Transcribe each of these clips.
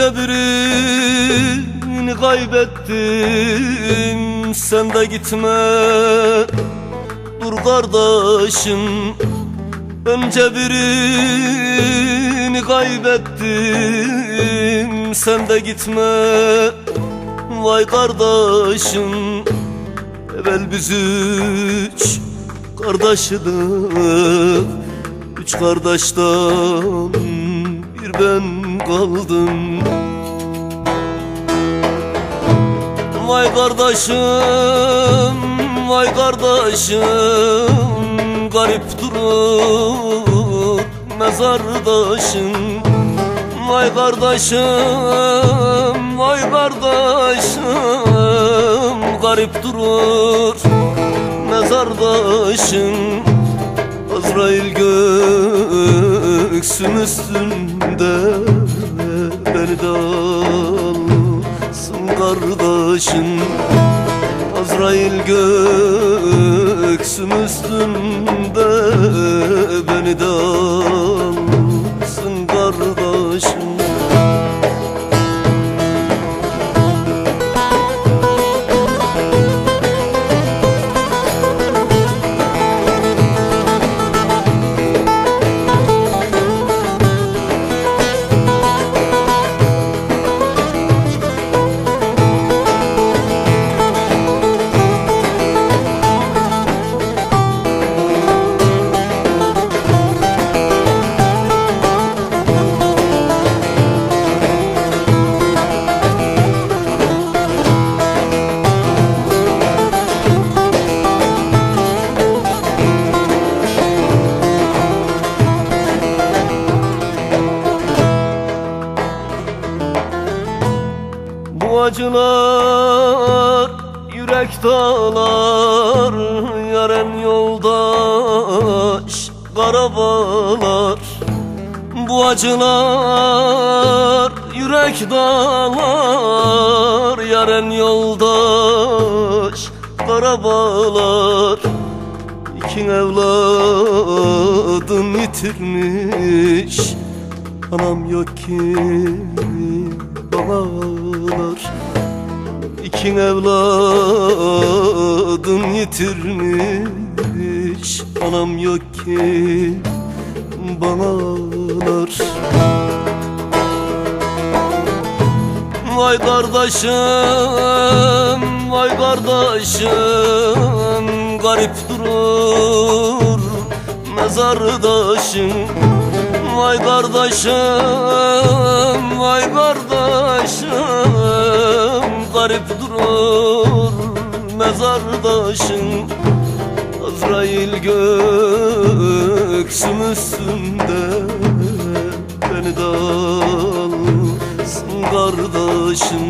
Birini kaybettim. Sen de gitme Dur kardeşim. Önce birini kaybettim. Sen de gitme Vay kardeşim. Evvel biz üç kardeşidik Üç kardeşten bir ben kaldım. Vay kardeşim, vay kardeşim Garip durur mezardaşım. Vay kardeşim, vay kardeşim Garip durur mezardaşım. Azrail göksün üstünde Alsın kardeşim. Azrail göksün üstünde Beni de Bu acılar yürek dağlar Yaren yoldaş karabalar. Bu acılar yürek dağlar Yaren yoldaş karabalar. İki evladım yitirmiş Anam yok ki babalar İki evladım yitirmiş. Anam yok ki babalar Vay kardeşim, vay kardeşim. Garip durur mezardaşım Vay kardeşim, vay kardeşim. Garip durur mezardaşım Azrail göksüm üstünde. Beni de alsın kardeşim.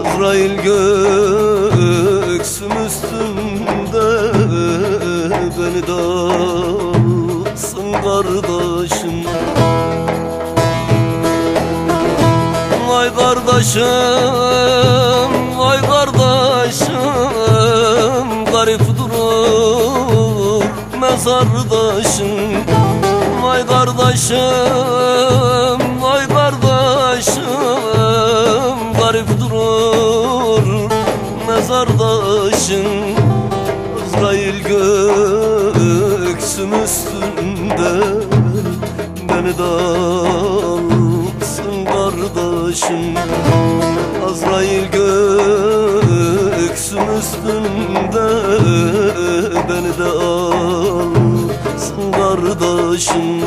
Azrail göksüm üstünde. Beni de alsın kardeşim. Vay kardeşim, vay kardeşim. Garip durur mezardaşım. Vay kardeşim, vay kardeşim. Garip durur mezardaşım. Azrail göksüm üstünde Beni de alsın kardeşim. Azrail göksüm üstünde Beni de alsın kardeşim